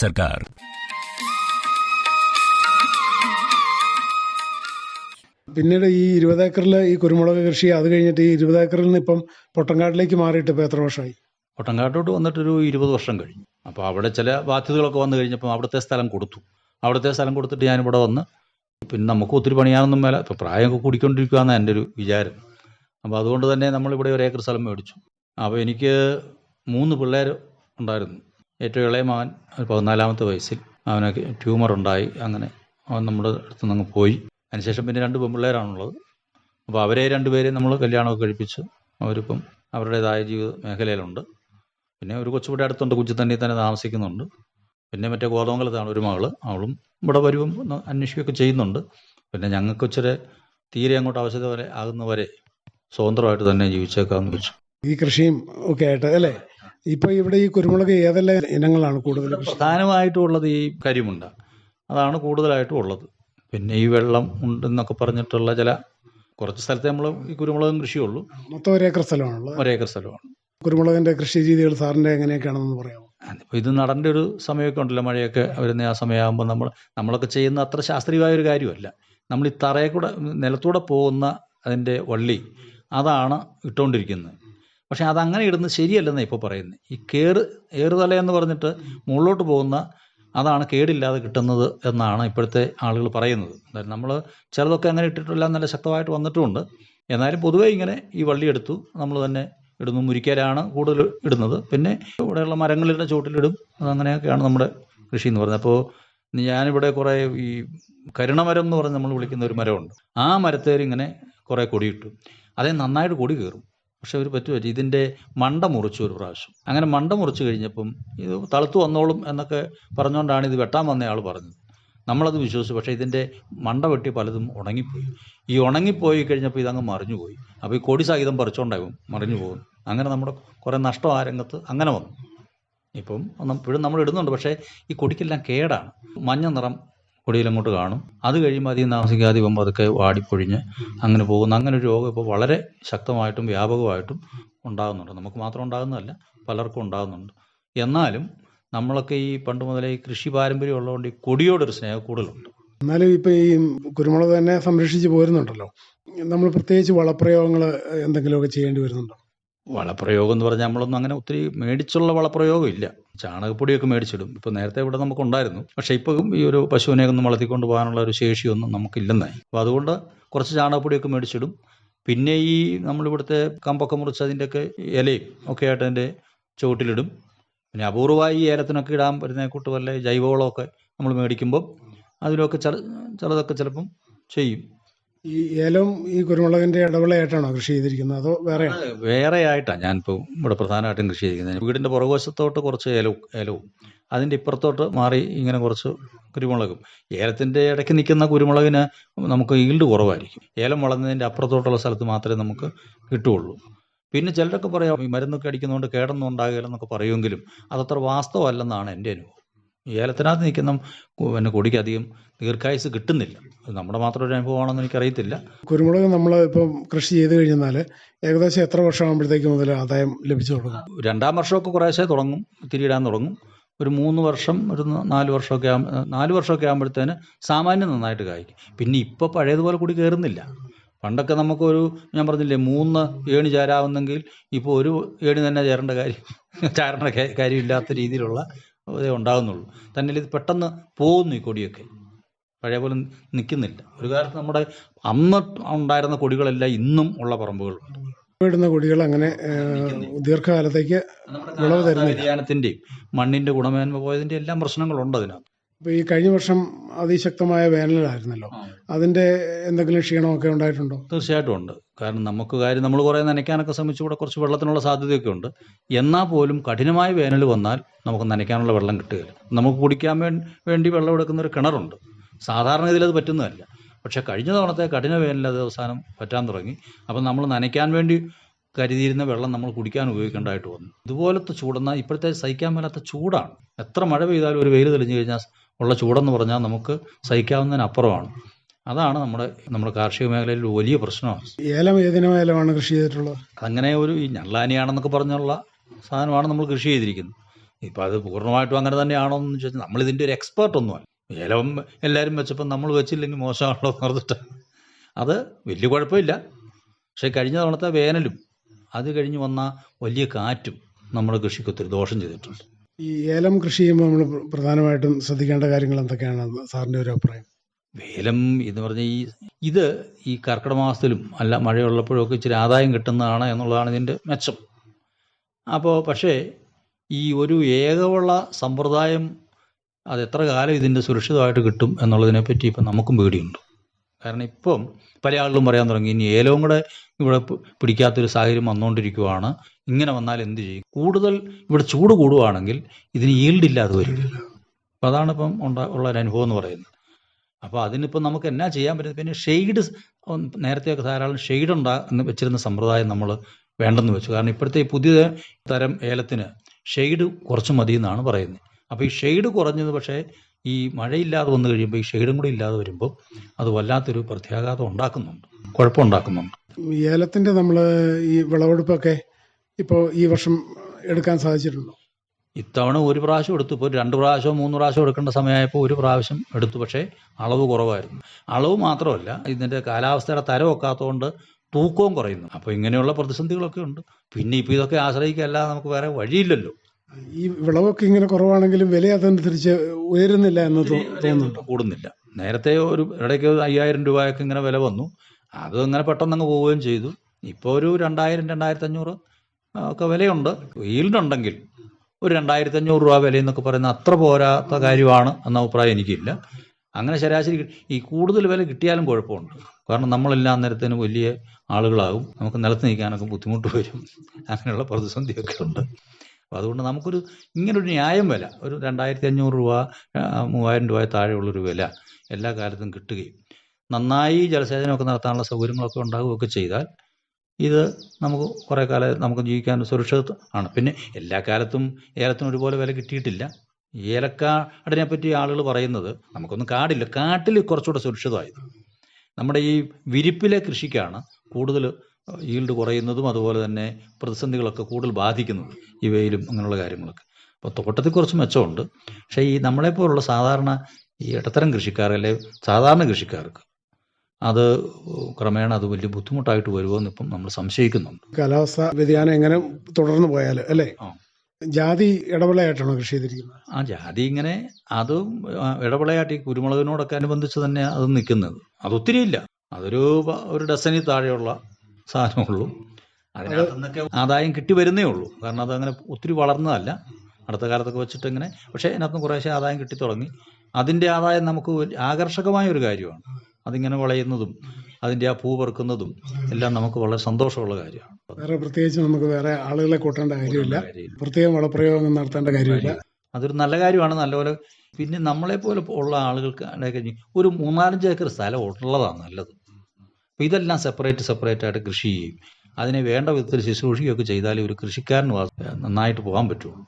सरकार പിന്നീട് ഈ ഇരുപത് ഏക്കറിൽ ഈ കുരുമുളക് കൃഷി അത് കഴിഞ്ഞിട്ട് ഈ ഇരുപത് ഏക്കറിൽ നിന്ന് ഇപ്പം പൊട്ടങ്കാട്ടിലേക്ക് മാറിയിട്ട് ഇപ്പോൾ എത്ര വർഷമായി പൊട്ടങ്കാട്ടോട്ട് വന്നിട്ടൊരു ഇരുപത് വർഷം കഴിഞ്ഞു അപ്പോൾ അവിടെ ചില ബാധ്യതകളൊക്കെ വന്നു കഴിഞ്ഞപ്പോൾ അവിടുത്തെ സ്ഥലം കൊടുത്തു അവിടുത്തെ സ്ഥലം കൊടുത്തിട്ട് ഞാനിവിടെ വന്ന് പിന്നെ നമുക്ക് ഒത്തിരി പണിയാനൊന്നും മേല ഇപ്പോൾ പ്രായമൊക്കെ കൂടിക്കൊണ്ടിരിക്കുകയെന്നാണ് എൻ്റെ ഒരു വിചാരം അപ്പോൾ അതുകൊണ്ട് തന്നെ നമ്മളിവിടെ ഒരു ഏക്കർ സ്ഥലം മേടിച്ചു അപ്പോൾ എനിക്ക് മൂന്ന് പിള്ളേർ ഉണ്ടായിരുന്നു ഏറ്റവും ഇളയ മകൻ ഒരു പതിനാലാമത്തെ വയസ്സിൽ അവന് ട്യൂമർ ഉണ്ടായി. അങ്ങനെ അവൻ നമ്മുടെ അടുത്ത് നിന്ന് പോയി. അതിനുശേഷം പിന്നെ രണ്ട് പെൺപിള്ളേരാണുള്ളത്. അപ്പോൾ അവരെ രണ്ടുപേരെയും നമ്മൾ കല്യാണമൊക്കെ കഴിപ്പിച്ച്. അവരിപ്പം അവരുടേതായ ജീവിത മേഖലയിലുണ്ട്. പിന്നെ ഒരു കൊച്ചുകൂടെ അടുത്തുണ്ട് കുച്ചിത്തണ്ണി തന്നെ തന്നെ താമസിക്കുന്നുണ്ട്. പിന്നെ മറ്റേ ഗോതമംഗലത്താണ് ഒരു മകൾ അവളും ഇവിടെ ഒന്ന് അന്വേഷിക്കുകയൊക്കെ ചെയ്യുന്നുണ്ട്. പിന്നെ ഞങ്ങൾക്ക് ഇച്ചിരി തീരെ അങ്ങോട്ട് ആവശ്യത വരെ ആകുന്നവരെ സ്വതന്ത്രമായിട്ട് തന്നെ ജീവിച്ചേക്കാമെന്ന് വെച്ചു. ഈ കൃഷിയും ഒക്കെ ആയിട്ട് അല്ലേ? ഇപ്പൊ ഇവിടെ ഈ കുരുമുളക് ഏതെല്ലാം ഇനങ്ങളാണ് കൂടുതൽ പ്രധാനമായിട്ടുള്ളത് പ്രധാനമായിട്ടും ഉള്ളത് ഈ കരിമുണ്ട. അതാണ് കൂടുതലായിട്ടും ഉള്ളത്. പിന്നെ ഈ വെള്ളം ഉണ്ടെന്നൊക്കെ പറഞ്ഞിട്ടുള്ള ചില കുറച്ച് സ്ഥലത്ത് നമ്മൾ ഈ കുരുമുളകും കൃഷിയുള്ളൂ. മൊത്തം ഒരേക്കർ സ്ഥലമാണുള്ളത്. ഒരേക്കർ സ്ഥലമാണ്. കുരുമുളകിന്റെ കൃഷി രീതികൾ സാറിന്റെ എങ്ങനെയൊക്കെയാണെന്ന് പറയാമോ? അതിപ്പോൾ ഇത് നടേണ്ട ഒരു സമയമൊക്കെ ഉണ്ടല്ലോ മഴയൊക്കെ വരുന്ന ആ സമയമാകുമ്പോൾ നമ്മൾ നമ്മളൊക്കെ ചെയ്യുന്ന അത്ര ശാസ്ത്രീയമായ ഒരു കാര്യമല്ല. നമ്മൾ ഈ തറയെ കൂടെ നിലത്തൂടെ പോകുന്ന അതിന്റെ വള്ളി അതാണ് ഇട്ടുകൊണ്ടിരിക്കുന്നത് പക്ഷേ അതങ്ങനെ ഇടുന്നത് ശരിയല്ലെന്നാണ് ഇപ്പോൾ പറയുന്നത് ഈ കേറ് ഏറുതല എന്ന് പറഞ്ഞിട്ട് മുകളിലോട്ട് പോകുന്ന അതാണ് കേടില്ലാതെ കിട്ടുന്നത് എന്നാണ് ഇപ്പോഴത്തെ ആളുകൾ പറയുന്നത്. എന്തായാലും നമ്മൾ ചിലതൊക്കെ അങ്ങനെ ഇട്ടിട്ടില്ല നല്ല ശക്തമായിട്ട് വന്നിട്ടുമുണ്ട്. എന്നാലും പൊതുവേ ഇങ്ങനെ ഈ വള്ളി എടുത്തു. നമ്മൾ തന്നെ ഇടുന്നു. മുരിക്കലാണ് കൂടുതൽ ഇടുന്നത്. പിന്നെ ഇവിടെയുള്ള മരങ്ങളുടെ ചുവട്ടിലിടും. അതങ്ങനെയൊക്കെയാണ് നമ്മുടെ കൃഷി എന്ന് പറയുന്നത്. അപ്പോൾ ഞാനിവിടെ കുറേ ഈ കരുണമരം എന്ന് പറഞ്ഞ് നമ്മൾ വിളിക്കുന്ന ഒരു മരമുണ്ട്. ആ മരത്തേൽ ഇങ്ങനെ കുറേ കൊടിയിട്ടു. അതേ നന്നായിട്ട് കൊടി കയറും. പക്ഷെ അവർ പറ്റുമോ ഇതിന്റെ മണ്ട മുറിച്ചു ഒരു പ്രാവശ്യം. അങ്ങനെ മണ്ട മുറിച്ചു കഴിഞ്ഞപ്പം ഇത് തളുത്ത് വന്നോളും എന്നൊക്കെ പറഞ്ഞുകൊണ്ടാണ് ഇത് വെട്ടാൻ വന്നയാൾ പറഞ്ഞത്. നമ്മളത് വിശ്വസിച്ചു. പക്ഷേ ഇതിന്റെ മണ്ട വെട്ടി പലതും ഉണങ്ങിപ്പോയി. ഈ ഉണങ്ങിപ്പോയി കഴിഞ്ഞപ്പോൾ ഇതങ്ങ് മറിഞ്ഞു പോയി. അപ്പോൾ ഈ കൊടി സഹിതം പറിച്ചുകൊണ്ടാകും മറിഞ്ഞു പോകും. അങ്ങനെ നമ്മുടെ കുറേ നഷ്ടം ആ രംഗത്ത് അങ്ങനെ വന്നു. ഇപ്പം ഇപ്പോഴും നമ്മൾ ഇടുന്നുണ്ട്. പക്ഷേ ഈ കൊടിക്കെല്ലാം കേടാണ്. മഞ്ഞ നിറം കൊടിയിലങ്ങോട്ട് കാണും. അത് കഴിയുമ്പോൾ അധികം താമസിക്കാതെ ഇപ്പം പതുക്കെ വാടിപ്പൊഴിഞ്ഞ് അങ്ങനെ പോകുന്നു. അങ്ങനെ ഒരു രോഗം ഇപ്പോൾ വളരെ ശക്തമായിട്ടും വ്യാപകമായിട്ടും ഉണ്ടാകുന്നുണ്ട്. നമുക്ക് മാത്രം ഉണ്ടാകുന്നതല്ല പലർക്കും ഉണ്ടാകുന്നുണ്ട്. എന്നാലും നമ്മളൊക്കെ ഈ പണ്ട് മുതലേ ഈ കൃഷി പാരമ്പര്യം ഉള്ളതുകൊണ്ട് ഈ കൊടിയോടൊരു സ്നേഹം കൂടുതലുണ്ട്. എന്നാലും ഇപ്പം ഈ കുരുമുളക് തന്നെ സംരക്ഷിച്ച് പോരുന്നുണ്ടല്ലോ. നമ്മൾ പ്രത്യേകിച്ച് വളപ്രയോഗങ്ങൾ എന്തെങ്കിലുമൊക്കെ ചെയ്യേണ്ടി വരുന്നുണ്ടോ? വളപ്രയോഗം എന്ന് പറഞ്ഞാൽ നമ്മളൊന്നും അങ്ങനെ ഒത്തിരി മേടിച്ചുള്ള വളപ്രയോഗം ഇല്ല. ചാണകപ്പൊടിയൊക്കെ മേടിച്ചിടും. ഇപ്പോൾ നേരത്തെ ഇവിടെ നമുക്കുണ്ടായിരുന്നു. പക്ഷേ ഇപ്പം ഈ ഒരു പശുവിനെ ഒന്നും വളർത്തിക്കൊണ്ട് പോകാനുള്ള ഒരു ശേഷിയൊന്നും നമുക്കില്ലെന്നായി. അപ്പോൾ അതുകൊണ്ട് കുറച്ച് ചാണകപ്പൊടിയൊക്കെ മേടിച്ചിടും. പിന്നെ ഈ നമ്മളിവിടുത്തെ കമ്പൊക്കെ മുറിച്ച് അതിന്റെയൊക്കെ ഇലയും ഒക്കെ ആയിട്ട് അതിന്റെ ചുവട്ടിലിടും. പിന്നെ അപൂർവമായി ഈ ഏലത്തിനൊക്കെ ഇടാൻ പറ്റുന്ന കൂട്ട് വല്ല ജൈവവളമൊക്കെ നമ്മൾ മേടിക്കുമ്പോൾ അതിലൊക്കെ ചില ചിലതൊക്കെ ചിലപ്പം ചെയ്യും. ഈ ഏലം ഈ കുരുമുളകിന്റെ ഇടവിളയായിട്ടാണോ കൃഷി ചെയ്തിരിക്കുന്നത്? അതോ വേറെ വേറെ ആയിട്ടാണ് ഞാനിപ്പോൾ ഇവിടെ പ്രധാനമായിട്ടും കൃഷി ചെയ്തിരിക്കുന്നത്. വീടിന്റെ പുറകുവശത്തോട്ട് കുറച്ച് ഏലവും ഏലവും. അതിന്റെ ഇപ്പുറത്തോട്ട് മാറി ഇങ്ങനെ കുറച്ച് കുരുമുളകും. ഏലത്തിന്റെ ഇടയ്ക്ക് നിൽക്കുന്ന കുരുമുളകിന് നമുക്ക് ഈൽഡ് കുറവായിരിക്കും. ഏലം വളർന്നതിന്റെ അപ്പുറത്തോട്ടുള്ള സ്ഥലത്ത് മാത്രമേ നമുക്ക് കിട്ടുകയുള്ളൂ. പിന്നെ ചിലരൊക്കെ പറയാം ഈ മരുന്നൊക്കെ അടിക്കുന്നതുകൊണ്ട് കേടൊന്നും ഉണ്ടാകില്ലെന്നൊക്കെ പറയുമെങ്കിലും അതത്ര വാസ്തവമല്ലെന്നാണ് എന്റെ അനുഭവം. ഏലത്തിനകത്ത് നിൽക്കുന്ന പിന്നെ കൊടിക്ക് അധികം ദീർഘായുസ് കിട്ടുന്നില്ല. അത് നമ്മുടെ മാത്രം ഒരു അനുഭവമാണെന്ന് എനിക്കറിയത്തില്ല. കുരുമുളക് നമ്മൾ ഇപ്പം കൃഷി ചെയ്ത് കഴിഞ്ഞാൽ ഏകദേശം എത്ര വർഷമാകുമ്പോഴത്തേക്ക് മുതൽ ആദായം ലഭിച്ചു തുടങ്ങും? രണ്ടാം വർഷമൊക്കെ കുറേശ്ശേ തുടങ്ങും തിരിയിടാൻ തുടങ്ങും. ഒരു മൂന്ന് വർഷം ഒരു നാല് വർഷമൊക്കെ ആകുമ്പോൾ നാല് വർഷമൊക്കെ ആകുമ്പോഴത്തേന് സാമാന്യം നന്നായിട്ട് കായ്ക്കും. പിന്നെ ഇപ്പോൾ പഴയതുപോലെ കൂടി കയറുന്നില്ല. പണ്ടൊക്കെ നമുക്കൊരു ഞാൻ പറഞ്ഞില്ലേ മൂന്ന് ഏണി ചേരാവുന്നെങ്കിൽ ഇപ്പോൾ ഒരു ഏണി തന്നെ ചേരേണ്ട കാര്യം ചേരേണ്ട കാര്യമില്ലാത്ത രീതിയിലുള്ള ഉണ്ടാകുന്നുള്ളൂ. തന്നെ ഇത് പെട്ടെന്ന് പോകുന്നു ഈ കൊടിയൊക്കെ. പഴയ പോലെ നിൽക്കുന്നില്ല. ഒരു കാലത്ത് നമ്മുടെ അന്ന് ഉണ്ടായിരുന്ന കൊടികളെല്ലാം ഇന്നും ഉള്ള പറമ്പുകളുണ്ട്. ഇടുന്ന കൊടികൾ അങ്ങനെ ദീർഘകാലത്തേക്ക് വിളവ് തരുന്ന വ്യതിയാനത്തിന്റെയും മണ്ണിന്റെ ഗുണമേന്മ പോയതിന്റെ എല്ലാം പ്രശ്നങ്ങളുണ്ട് അതിനകത്ത്. ഇപ്പോൾ ഈ കഴിഞ്ഞ വർഷം അതിശക്തമായ വേനലായിരുന്നല്ലോ. അതിന്റെ എന്തെങ്കിലും ക്ഷീണമൊക്കെ ഉണ്ടായിട്ടുണ്ടോ? തീർച്ചയായിട്ടും ഉണ്ട്. കാരണം നമുക്ക് കാര്യം നമ്മൾ കുറേ നനയ്ക്കാനൊക്കെ ശ്രമിച്ചു. കൂടെ കുറച്ച് വെള്ളത്തിനുള്ള സാധ്യതയൊക്കെ ഉണ്ട്. എന്നാൽ പോലും കഠിനമായ വേനൽ വന്നാൽ നമുക്ക് നനയ്ക്കാനുള്ള വെള്ളം കിട്ടുകയില്ല. നമുക്ക് കുടിക്കാൻ വേണ്ടി വെള്ളം എടുക്കുന്ന ഒരു കിണറുണ്ട്. സാധാരണ ഇതിലത് പറ്റുന്നതല്ല. പക്ഷെ കഴിഞ്ഞ തവണത്തെ കഠിന വേനൽ അത് അവസാനം പറ്റാൻ തുടങ്ങി. അപ്പം നമ്മൾ നനയ്ക്കാൻ വേണ്ടി കരുതിയിരുന്ന വെള്ളം നമ്മൾ കുടിക്കാൻ ഉപയോഗിക്കേണ്ടതായിട്ട് വന്നു. ഇതുപോലത്തെ ചൂടെന്നാൽ ഇപ്പോഴത്തെ സഹിക്കാൻ മേലാത്ത ചൂടാണ്. എത്ര മഴ പെയ്താലും ഒരു വെയിൽ തെളിഞ്ഞു കഴിഞ്ഞാൽ ഉള്ള ചൂടെന്ന് പറഞ്ഞാൽ നമുക്ക് സഹിക്കാവുന്നതിനപ്പുറമാണ്. അതാണ് നമ്മുടെ നമ്മുടെ കാർഷിക മേഖലയിൽ വലിയ പ്രശ്നമാണ് ഏലം ഏതിനും ഏലമാണ് കൃഷി ചെയ്തിട്ടുള്ളത്? അങ്ങനെ ഒരു ഈ ഞള്ളാനിയാണെന്നൊക്കെ പറഞ്ഞുള്ള സാധനമാണ് നമ്മൾ കൃഷി ചെയ്തിരിക്കുന്നത്. ഇപ്പം അത് പൂർണമായിട്ടും അങ്ങനെ തന്നെയാണോ എന്ന് ചോദിച്ചാൽ നമ്മൾ ഇതിന്റെ ഒരു എക്സ്പേർട്ട് ഒന്നുമല്ല. ഏലം എല്ലാവരും വെച്ചപ്പോൾ നമ്മൾ വെച്ചില്ലെങ്കിൽ മോശമാണല്ലോ എന്ന് പറഞ്ഞിട്ട്. അത് വലിയ കുഴപ്പമില്ല. പക്ഷേ കഴിഞ്ഞ തവണത്തെ വേനലും അത് കഴിഞ്ഞ് വന്ന വലിയ കാറ്റും നമ്മുടെ കൃഷിക്ക് ഒത്തിരി ദോഷം ചെയ്തിട്ടുണ്ട്. ഈ ഏലം കൃഷി ചെയ്യുമ്പോൾ നമ്മൾ പ്രധാനമായിട്ടും ശ്രദ്ധിക്കേണ്ട കാര്യങ്ങൾ എന്തൊക്കെയാണ്? സാറിന്റെ ഒരു അഭിപ്രായം. വേലം എന്ന് പറഞ്ഞ ഈ ഇത് ഈ കർക്കിടക മാസത്തിലും അല്ല മഴയുള്ളപ്പോഴും ഒക്കെ ഇച്ചിരി ആദായം കിട്ടുന്നതാണ് എന്നുള്ളതാണ് ഇതിന്റെ മെച്ചം. അപ്പോൾ പക്ഷേ ഈ ഒരു ഏകവള സമ്പ്രദായം അത് എത്ര കാലം ഇതിന്റെ സുരക്ഷിതമായിട്ട് കിട്ടും എന്നുള്ളതിനെപ്പറ്റി ഇപ്പം നമുക്കും പേടിയുണ്ട്. കാരണം ഇപ്പം പല ആളുകളും പറയാൻ തുടങ്ങി ഇനി ഏലവും കൂടെ ഇവിടെ പിടിക്കാത്തൊരു സാഹചര്യം വന്നുകൊണ്ടിരിക്കുവാണ് ഇങ്ങനെ വന്നാൽ എന്ത് ചെയ്യും? കൂടുതൽ ഇവിടെ ചൂട് കൂടുവാണെങ്കിൽ ഇതിന് ഈൽഡ് ഇല്ലാതെ വരും. അപ്പം അതാണ് ഇപ്പം ഉണ്ടാ ഉള്ള ഒരു അനുഭവം എന്ന് പറയുന്നത്. അപ്പോൾ അതിനിപ്പം നമുക്ക് എന്നാ ചെയ്യാൻ പറ്റും? പിന്നെ ഷെയ്ഡ് നേരത്തെയൊക്കെ ധാരാളം ഷെയ്ഡ് ഉണ്ടാ എന്ന് വെച്ചിരുന്ന സമ്പ്രദായം നമ്മൾ വേണ്ടെന്ന് വെച്ചു. കാരണം ഇപ്പോഴത്തെ പുതിയ തരം ഏലത്തിന് ഷെയ്ഡ് കുറച്ച് മതി എന്നാണ് പറയുന്നത്. അപ്പോൾ ഈ ഷെയ്ഡ് കുറഞ്ഞത് പക്ഷേ ഈ മഴയില്ലാതെ വന്നു കഴിയുമ്പോൾ ഈ ഷെയ്ഡും കൂടി ഇല്ലാതെ വരുമ്പോൾ അത് വല്ലാത്തൊരു പ്രത്യാഘാതം ഉണ്ടാക്കുന്നുണ്ട്. കുഴപ്പമുണ്ടാക്കുന്നുണ്ട്. ഉണ്ടാക്കുന്നുണ്ട് ഏലത്തിന്റെ നമ്മൾ ഈ വിളവെടുപ്പൊക്കെ ഇപ്പോൾ ഈ വർഷം എടുക്കാൻ സാധിച്ചിട്ടുണ്ടോ? ഇത്തവണ ഒരു പ്രാവശ്യം എടുത്തു. ഇപ്പോൾ രണ്ട് പ്രാവശ്യം മൂന്ന് പ്രാവശ്യം എടുക്കേണ്ട സമയമായപ്പോൾ ഒരു പ്രാവശ്യം എടുത്തു. പക്ഷേ അളവ് കുറവായിരുന്നു. അളവ് മാത്രമല്ല ഇതിന്റെ കാലാവസ്ഥയുടെ തരം ഒക്കാത്തതുകൊണ്ട് തൂക്കവും കുറയുന്നു. അപ്പോൾ ഇങ്ങനെയുള്ള പ്രതിസന്ധികളൊക്കെ ഉണ്ട്. പിന്നെ ഇപ്പോൾ ഇതൊക്കെ ആശ്രയിക്കല്ലാതെ നമുക്ക് വേറെ വഴിയില്ലല്ലോ. ഈ വിളവൊക്കെ ഇങ്ങനെ കുറവാണെങ്കിലും വില അതനുസരിച്ച് ഉയരുന്നില്ല എന്ന് തോന്നുന്നുണ്ട് കൂടുന്നില്ല. നേരത്തെ ഒരു ഇടയ്ക്ക് അയ്യായിരം രൂപയൊക്കെ ഇങ്ങനെ വില വന്നു. അത് അങ്ങനെ പെട്ടെന്ന് അങ്ങ് പോവുകയും ചെയ്തു. ഇപ്പോൾ ഒരു രണ്ടായിരം രണ്ടായിരത്തി അഞ്ഞൂറ് ഒക്കെ വിലയുണ്ട്. ഈൽഡ് ഉണ്ടെങ്കിൽ ഒരു രണ്ടായിരത്തി അഞ്ഞൂറ് രൂപ വില എന്നൊക്കെ പറയുന്ന അത്ര പോരാത്ത കാര്യമാണ് എന്ന അഭിപ്രായം എനിക്കില്ല. അങ്ങനെ ശരാശരി ഈ കൂടുതൽ വില കിട്ടിയാലും കുഴപ്പമുണ്ട്. കാരണം നമ്മളെല്ലാം നേരത്തേന് വലിയ ആളുകളാകും. നമുക്ക് നിലത്ത് നിൽക്കാനൊക്കെ ബുദ്ധിമുട്ട് വരും. അങ്ങനെയുള്ള പ്രതിസന്ധിയൊക്കെ ഉണ്ട്. അപ്പോൾ അതുകൊണ്ട് നമുക്കൊരു ഇങ്ങനൊരു ന്യായം വില ഒരു രണ്ടായിരത്തി അഞ്ഞൂറ് രൂപ മൂവായിരം രൂപ താഴെയുള്ളൊരു വില എല്ലാ കാലത്തും കിട്ടുകയും നന്നായി ജലസേചനമൊക്കെ നടത്താനുള്ള സൗകര്യങ്ങളൊക്കെ ഉണ്ടാകുകയൊക്കെ ചെയ്താൽ ഇത് നമുക്ക് കുറേ കാലം നമുക്ക് ജീവിക്കാൻ സുരക്ഷിത ആണ്. പിന്നെ എല്ലാ കാലത്തും ഏലത്തിന് ഒരുപോലെ വില കിട്ടിയിട്ടില്ല. ഏലക്കാടിനെ പറ്റി ആളുകൾ പറയുന്നത് നമുക്കൊന്നും കാടില്ല. കാട്ടിൽ കുറച്ചുകൂടെ സുരക്ഷിതമായത് നമ്മുടെ ഈ വിരിപ്പിലെ കൃഷിക്കാണ് കൂടുതൽ ഈൽഡ് കുറയുന്നതും അതുപോലെ തന്നെ പ്രതിസന്ധികളൊക്കെ കൂടുതൽ ബാധിക്കുന്നത് ഈ വെയിലും അങ്ങനെയുള്ള കാര്യങ്ങളൊക്കെ. അപ്പോൾ തോട്ടത്തിൽ കുറച്ച് മെച്ചമുണ്ട്. പക്ഷേ ഈ നമ്മളെപ്പോലുള്ള സാധാരണ ഈ ഇടത്തരം കൃഷിക്കാർ അല്ലെ സാധാരണ കൃഷിക്കാർക്ക് അത് ക്രമേണ അത് വലിയ ബുദ്ധിമുട്ടായിട്ട് വരുമോ എന്ന് ഇപ്പം നമ്മൾ സംശയിക്കുന്നുണ്ട്. കാലാവസ്ഥ വ്യതിയാനം എങ്ങനെ തുടർന്ന് പോയാൽ അല്ലേ. ജാതി ഇടവിളയായിട്ടാണോ കൃഷി ചെയ്തിരിക്കുന്നത്? ആ ജാതി ഇങ്ങനെ അതും ഇടവിളയായിട്ട് ഈ കുരുമുളകിനോടൊക്കെ അനുബന്ധിച്ച് തന്നെ അത് നിൽക്കുന്നത്. അതൊത്തിരി ഇല്ല അതൊരു ഒരു ഡസനിൽ താഴെയുള്ള സാധനമുള്ളൂ. അതിനകത്ത് നിന്നൊക്കെ ആദായം കിട്ടി വരുന്നേ ഉള്ളൂ. കാരണം അതങ്ങനെ ഒത്തിരി വളർന്നതല്ല. അടുത്ത കാലത്തൊക്കെ വെച്ചിട്ട് ഇങ്ങനെ. പക്ഷേ അതിനകത്ത് കുറേശ്ശെ ആദായം കിട്ടി തുടങ്ങി. അതിന്റെ ആദായം നമുക്ക് ആകർഷകമായ ഒരു കാര്യമാണ്. അതിങ്ങനെ വളയുന്നതും അതിന്റെ ആ പൂ പെറുക്കുന്നതും എല്ലാം നമുക്ക് വളരെ സന്തോഷമുള്ള കാര്യമാണ്. വേറെ പ്രത്യേകിച്ച് നമുക്ക് വേറെ ആളുകളെ കൂട്ടേണ്ട കാര്യമില്ല. പ്രത്യേകം വളപ്രയോഗം നടത്തേണ്ട കാര്യമില്ല. അതൊരു നല്ല കാര്യമാണ്. നല്ലപോലെ പിന്നെ നമ്മളെ പോലെ ഉള്ള ആളുകൾക്ക് ഒരു മൂന്നാലഞ്ച് ഏക്കർ സ്ഥലം ഉള്ളതാണ് നല്ലത്. അപ്പോൾ ഇതെല്ലാം സെപ്പറേറ്റ് സെപ്പറേറ്റ് ആയിട്ട് കൃഷി ചെയ്യും. അതിനെ വേണ്ട വിധത്തിൽ ശുശ്രൂഷിക്കുകയൊക്കെ ചെയ്താലേ ഒരു കൃഷിക്കാരന് നന്നായിട്ട് പോകാൻ പറ്റുള്ളൂ.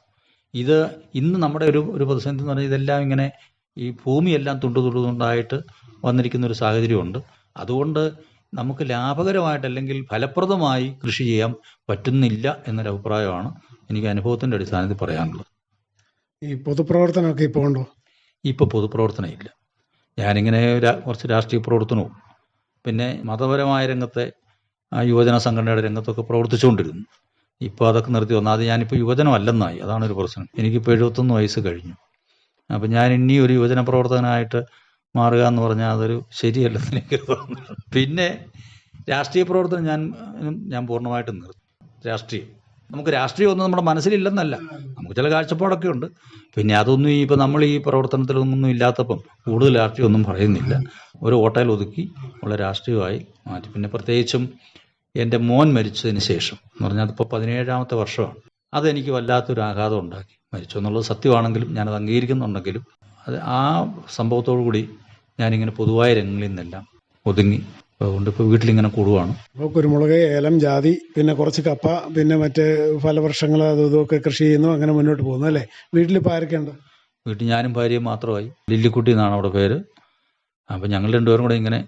ഇത് ഇന്ന് നമ്മുടെ ഒരു ഒരു പ്രതിസന്ധി എന്ന് പറഞ്ഞാൽ ഇതെല്ലാം ഇങ്ങനെ ഈ ഭൂമിയെല്ലാം തുണ്ടു തുണ്ടു തുണ്ടായിട്ട് വന്നിരിക്കുന്ന ഒരു സാഹചര്യമുണ്ട്. അതുകൊണ്ട് നമുക്ക് ലാഭകരമായിട്ട് അല്ലെങ്കിൽ ഫലപ്രദമായി കൃഷി ചെയ്യാൻ പറ്റുന്നില്ല എന്നൊരു അഭിപ്രായമാണ് എനിക്ക് അനുഭവത്തിന്റെ അടിസ്ഥാനത്തിൽ പറയാനുള്ളത്. ഈ പൊതുപ്രവർത്തനമൊക്കെ ഇപ്പോൾ ഉണ്ടോ? ഇപ്പോൾ പൊതുപ്രവർത്തനം ഇല്ല. ഞാനിങ്ങനെ കുറച്ച് രാഷ്ട്രീയ പ്രവർത്തനവും പിന്നെ മതപരമായ രംഗത്തെ യുവജന സംഘടനയുടെ രംഗത്തൊക്കെ പ്രവർത്തിച്ചുകൊണ്ടിരുന്നു. ഇപ്പോൾ അതൊക്കെ നിർത്തി വന്നു. അത് ഞാനിപ്പോൾ യുവജനമല്ലെന്നായി. അതാണ് ഒരു പ്രശ്നം. എനിക്കിപ്പോൾ എഴുപത്തൊന്ന് വയസ്സ് കഴിഞ്ഞു. അപ്പം ഞാൻ ഇനി ഒരു യുവജന പ്രവർത്തകനായിട്ട് മാറുക എന്ന് പറഞ്ഞാൽ അതൊരു ശരിയല്ലെന്ന് എനിക്ക് തോന്നുന്നു. പിന്നെ രാഷ്ട്രീയ പ്രവർത്തനം ഞാൻ ഞാൻ പൂർണമായിട്ടും നിർത്തി. രാഷ്ട്രീയം. നമുക്ക് രാഷ്ട്രീയം ഒന്നും നമ്മുടെ മനസ്സിലില്ലെന്നല്ല. നമുക്ക് ചില കാഴ്ചപ്പാടൊക്കെ ഉണ്ട്. പിന്നെ അതൊന്നും ഇപ്പം നമ്മൾ ഈ പ്രവർത്തനത്തിലൊന്നും ഇല്ലാത്തപ്പം കൂടുതൽ രാഷ്ട്രീയം ഒന്നും പറയുന്നില്ല. ഒരു ഓട്ടയിൽ ഒതുക്കി ഉള്ള രാഷ്ട്രീയമായി മാറ്റി. പിന്നെ പ്രത്യേകിച്ചും എന്റെ മോൻ മരിച്ചതിന് ശേഷം എന്ന് പറഞ്ഞാൽ അതിപ്പോൾ പതിനേഴാമത്തെ വർഷമാണ്. അതെനിക്ക് വല്ലാത്തൊരു ആഘാതം ഉണ്ടാക്കി. മരിച്ചു എന്നുള്ളത് സത്യമാണെങ്കിലും ഞാനത് അംഗീകരിക്കുന്നുണ്ടെങ്കിലും അത് ആ സംഭവത്തോടു കൂടി ഞാനിങ്ങനെ പൊതുവായ രംഗങ്ങളിൽ നിന്നെല്ലാം ഒതുങ്ങി. അതുകൊണ്ട് ഇപ്പോൾ വീട്ടിലിങ്ങനെ കൂടുവാണ്. അപ്പോൾ കുരുമുളക് ഏലം ജാതി പിന്നെ കുറച്ച് കപ്പ പിന്നെ മറ്റ് ഫലവൃക്ഷങ്ങൾ അതും ഇതുമൊക്കെ കൃഷി ചെയ്യുന്നു അങ്ങനെ മുന്നോട്ട് പോകുന്നു അല്ലേ? വീട്ടിൽ ഇപ്പോൾ ആരൊക്കെയുണ്ട്? വീട്ടിൽ ഞാനും ഭാര്യയും മാത്രമായി. ലില്ലിക്കുട്ടി എന്നാണ് അവിടെ പേര്. അപ്പം ഞങ്ങൾ രണ്ടുപേരും കൂടെ ഇങ്ങനെ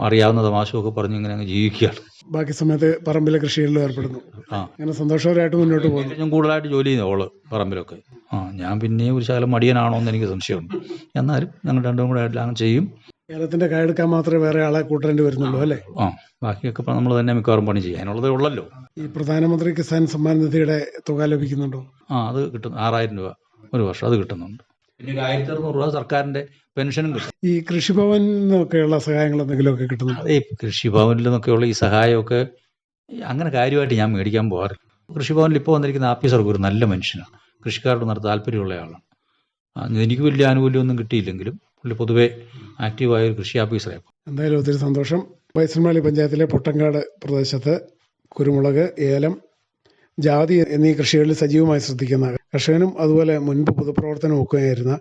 അറിയാവുന്ന തമാശയൊക്കെ പറഞ്ഞ് ഇങ്ങനെ അങ്ങ് ജീവിക്കുകയാണ്. ബാക്കി സമയത്ത് പറമ്പിലെ കൃഷികളിലും ഏർപ്പെടുന്നു. ആ. അങ്ങനെ സന്തോഷകരമായിട്ട് മുന്നോട്ട് പോകുന്നു. ഞാൻ കൂടുതലായിട്ട് ജോലി ചെയ്യുന്നത് ഓൾ പറമ്പിലൊക്കെ. ആ ഞാൻ പിന്നെയും ഒരു ശകലം മടിയനാണോ എന്ന് എനിക്ക് സംശയമുണ്ട്. എന്നാലും ഞങ്ങൾ രണ്ടും കൂടെ എല്ലാം ചെയ്യും. ഏലത്തിന്റെ കായെടുക്കാൻ മാത്രമേ വേറെ ആളെ കൂട്ടേണ്ടി വരുന്നുള്ളൂ അല്ലേ? ആ ബാക്കിയൊക്കെ ഇപ്പം നമ്മൾ തന്നെ മിക്കവാറും പണി ചെയ്യാനുള്ളതേ ഉള്ളല്ലോ. ഈ പ്രധാനമന്ത്രി കിസാൻ സമ്മാൻ നിധിയുടെ തുക ലഭിക്കുന്നുണ്ടോ? ആ അത് കിട്ടും ആറായിരം രൂപ ഒരു വർഷം അത് കിട്ടുന്നുണ്ട്. പിന്നെ ഒരു ആയിരത്തി അറുന്നൂറ് രൂപ സർക്കാരിന്റെ പെൻഷനും കിട്ടും. ഈ കൃഷിഭവൻ നിന്നൊക്കെയുള്ള സഹായങ്ങൾ എന്തെങ്കിലുമൊക്കെ കിട്ടുന്നു ഈ കൃഷിഭവനിൽ നിന്നൊക്കെയുള്ള ഈ സഹായമൊക്കെ അങ്ങനെ കാര്യമായിട്ട് ഞാൻ മേടിക്കാൻ പോകാറില്ല. കൃഷിഭവനിൽ ഇപ്പോൾ വന്നിരിക്കുന്ന ആഫീസർക്ക് ഒരു നല്ല മനുഷ്യനാണ്. കൃഷിക്കാരോട് നല്ല താല്പര്യമുള്ള ആളാണ്. എനിക്ക് വലിയ ആനുകൂല്യമൊന്നും കിട്ടിയില്ലെങ്കിലും പുള്ളി പൊതുവെ ആക്റ്റീവായ ഒരു കൃഷി ഓഫീസറായി എന്തായാലും ഒത്തിരി സന്തോഷം. വൈസന്മാലി പഞ്ചായത്തിലെ പൊട്ടങ്കാട് പ്രദേശത്ത് കുരുമുളക് ഏലം ജാതി എന്നീ കൃഷികളിൽ സജീവമായി ശ്രദ്ധിക്കുന്ന കർഷകനും അതുപോലെ മുൻപ് പൊതുപ്രവർത്തനം ഒക്കെയായിരുന്ന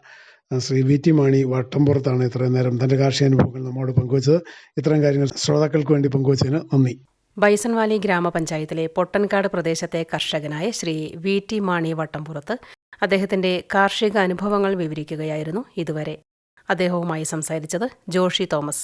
ശ്രീ വി ടി മാണി വട്ടംപുറത്താണ് ഇത്രയും നേരം തന്റെ കാർഷിക അനുഭവങ്ങൾ നമ്മോട് പങ്കുവച്ചത്. ഇത്തരം കാര്യങ്ങൾ ശ്രോതാക്കൾക്ക് വേണ്ടി പങ്കുവച്ചതിന് നന്ദി. ബൈസൺവാലി ഗ്രാമപഞ്ചായത്തിലെ പൊട്ടൻകാട് പ്രദേശത്തെ കർഷകനായ ശ്രീ വി ടി മാണി വട്ടംപുറത്ത് അദ്ദേഹത്തിന്റെ കാർഷിക അനുഭവങ്ങൾ വിവരിക്കുകയായിരുന്നു ഇതുവരെ. അദ്ദേഹവുമായി സംസാരിച്ചത് ജോഷി തോമസ്.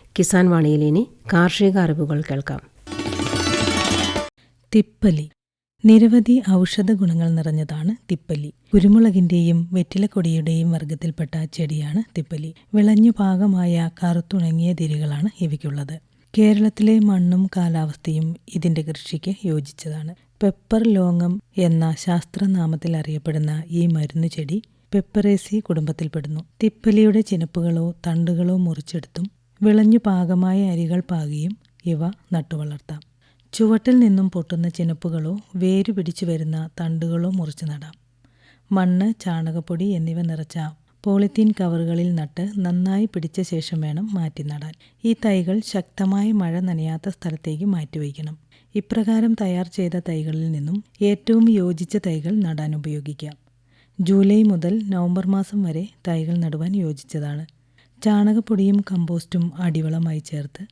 കിസാൻ വാണിയിൽ ഇനി കാർഷിക അറിവുകൾ കേൾക്കാം. തിപ്പലി. നിരവധി ഔഷധ ഗുണങ്ങൾ നിറഞ്ഞതാണ് തിപ്പലി. കുരുമുളകിന്റെയും വെറ്റിലക്കൊടിയുടെയും വർഗത്തിൽപ്പെട്ട ചെടിയാണ് തിപ്പലി. വിളഞ്ഞു പാകമായ കറുത്തുണങ്ങിയ തിരികളാണ് ഇവയ്ക്കുള്ളത്. കേരളത്തിലെ മണ്ണും കാലാവസ്ഥയും ഇതിന്റെ കൃഷിക്ക് യോജിച്ചതാണ്. പെപ്പർ ലോങ്ങം എന്ന ശാസ്ത്രനാമത്തിൽ അറിയപ്പെടുന്ന ഈ മരുന്ന് ചെടി പെപ്പറേസി കുടുംബത്തിൽപ്പെടുന്നു തിപ്പലിയുടെ ചിനപ്പുകളോ തണ്ടുകളോ മുറിച്ചെടുത്തും വിളഞ്ഞു പാകമായ അരികൾ പാകിയും ഇവ നട്ടുവളർത്താം ചുവട്ടിൽ നിന്നും പൊട്ടുന്ന ചിനപ്പുകളോ വേരു പിടിച്ചു വരുന്ന തണ്ടുകളോ മുറിച്ചു നടാം. മണ്ണ് ചാണകപ്പൊടി എന്നിവ നിറച്ച പോളിത്തീൻ കവറുകളിൽ നട്ട് നന്നായി പിടിച്ച ശേഷം വേണം മാറ്റി നടാൻ. ഈ തൈകൾ ശക്തമായ മഴ നനയാത്ത സ്ഥലത്തേക്ക് മാറ്റിവയ്ക്കണം ഇപ്രകാരം തയ്യാർ ചെയ്ത തൈകളിൽ നിന്നും ഏറ്റവും യോജിച്ച തൈകൾ നടാൻ ഉപയോഗിക്കാം. ജൂലൈ മുതൽ നവംബർ മാസം വരെ തൈകൾ നടുവാൻ യോജിച്ചതാണ്. ചാണകപ്പൊടിയും കമ്പോസ്റ്റും അടിവളമായി ചേർത്ത്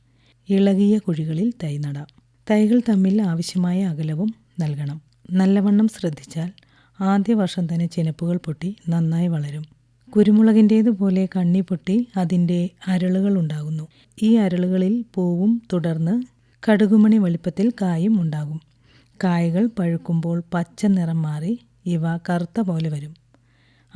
ഇളകിയ കുഴികളിൽ തൈ നടാം. തൈകൾ തമ്മിൽ ആവശ്യമായ അകലവും നൽകണം. നല്ലവണ്ണം ശ്രദ്ധിച്ചാൽ ആദ്യ വർഷം തന്നെ ചിനപ്പുകൾ പൊട്ടി നന്നായി വളരും. കുരുമുളകിന്റേതുപോലെ കണ്ണി പൊട്ടി അതിന്റെ അരളുകൾ ഉണ്ടാകുന്നു. ഈ അരളുകളിൽ പൂവും തുടർന്ന് കടുകുമണി വലിപ്പത്തിൽ കായും ഉണ്ടാകും. കായകൾ പഴുക്കുമ്പോൾ പച്ച നിറം മാറി ഇവ കറുത്ത പോലെ വരും.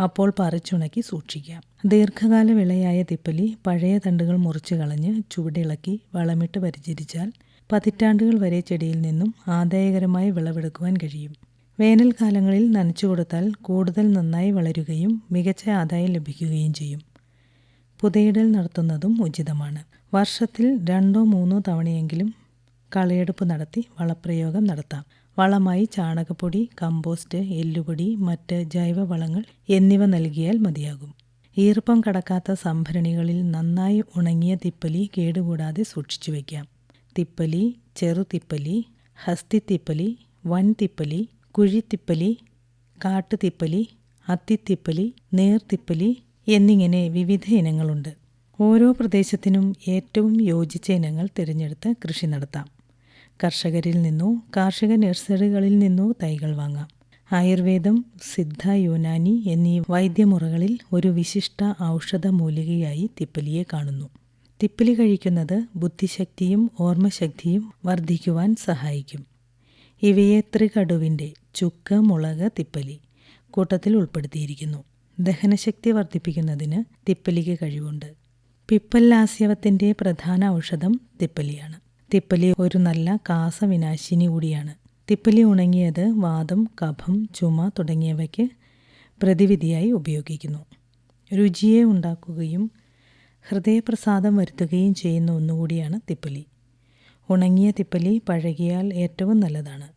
അപ്പോൾ പറിച്ചുണക്കി സൂക്ഷിക്കാം. ദീർഘകാല വിളയായ തിപ്പലി പഴയ തണ്ടുകൾ മുറിച്ചു കളഞ്ഞ് ചുവടിളക്കി വളമിട്ട് പരിചരിച്ചാൽ പതിറ്റാണ്ടുകൾ വരെ ചെടിയിൽ നിന്നും ആദായകരമായി വിളവെടുക്കുവാൻ കഴിയും. വേനൽക്കാലങ്ങളിൽ നനച്ചു കൊടുത്താൽ കൂടുതൽ നന്നായി വളരുകയും മികച്ച ആദായം ലഭിക്കുകയും ചെയ്യും. പുതയിടൽ നടത്തുന്നതും ഉചിതമാണ്. വർഷത്തിൽ രണ്ടോ മൂന്നോ തവണയെങ്കിലും കളയെടുപ്പ് നടത്തി വളപ്രയോഗം നടത്താം. വളമായി ചാണകപ്പൊടി കമ്പോസ്റ്റ് എല്ലുപൊടി മറ്റ് ജൈവവളങ്ങൾ എന്നിവ നൽകിയാൽ മതിയാകും. ഈർപ്പം കടക്കാത്ത സംഭരണികളിൽ നന്നായി ഉണങ്ങിയ തിപ്പലി കേടുകൂടാതെ സൂക്ഷിച്ചു വയ്ക്കാം. തിപ്പലി ചെറുതിപ്പലി ഹസ്തിത്തിപ്പലി വൻതിപ്പലി കുഴിത്തിപ്പലി കാട്ടുതിപ്പലി അത്തിത്തിപ്പലി നേർത്തിപ്പലി എന്നിങ്ങനെ വിവിധ ഇനങ്ങളുണ്ട്. ഓരോ പ്രദേശത്തിനും ഏറ്റവും യോജിച്ച ഇനങ്ങൾ തിരഞ്ഞെടുത്ത് കൃഷി നടത്താം. കർഷകരിൽ നിന്നോ കാർഷിക നഴ്സറികളിൽ നിന്നോ തൈകൾ വാങ്ങാം. ആയുർവേദം സിദ്ധ യുനാനി എന്നീ വൈദ്യമുറകളിൽ ഒരു വിശിഷ്ട ഔഷധ മൂലികയായി തിപ്പലിയെ കാണുന്നു. തിപ്പലി കഴിക്കുന്നത് ബുദ്ധിശക്തിയും ഓർമ്മശക്തിയും വർദ്ധിക്കുവാൻ സഹായിക്കും. ഇവയെ ത്രികടുവിന്റെ ചുക്ക് മുളക് തിപ്പലി കൂട്ടത്തിൽ ഉൾപ്പെടുത്തിയിരിക്കുന്നു. ദഹനശക്തി വർദ്ധിപ്പിക്കുന്നതിന് തിപ്പലിക്ക് കഴിവുണ്ട്. പിപ്പൽ പിപ്പല്ലാസ്യവത്തിന്റെ പ്രധാന ഔഷധം തിപ്പലിയാണ്. തിപ്പലി ഒരു നല്ല കാസവിനാശിനി കൂടിയാണ്. തിപ്പലി ഉണങ്ങിയത് വാദം കഫം ചുമ തുടങ്ങിയവയ്ക്ക് പ്രതിവിധിയായി ഉപയോഗിക്കുന്നു. രുചിയെ ഉണ്ടാക്കുകയും ഹൃദയപ്രസാദം വരുത്തുകയും ചെയ്യുന്ന ഒന്നുകൂടിയാണ് തിപ്പലി. ഉണങ്ങിയ തിപ്പലി പഴകിയാൽ ഏറ്റവും നല്ലതാണ്.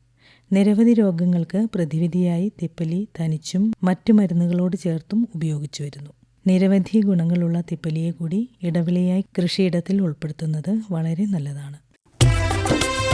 നിരവധി രോഗങ്ങൾക്ക് പ്രതിവിധിയായി തിപ്പലി തനിച്ചും മറ്റു മരുന്നുകളോട് ചേർത്തും ഉപയോഗിച്ചു വരുന്നു. നിരവധി ഗുണങ്ങളുള്ള തിപ്പലിയെ കൂടി ഇടവിളയായി കൃഷിയിടത്തിൽ ഉൾപ്പെടുത്തുന്നത് വളരെ നല്ലതാണ്.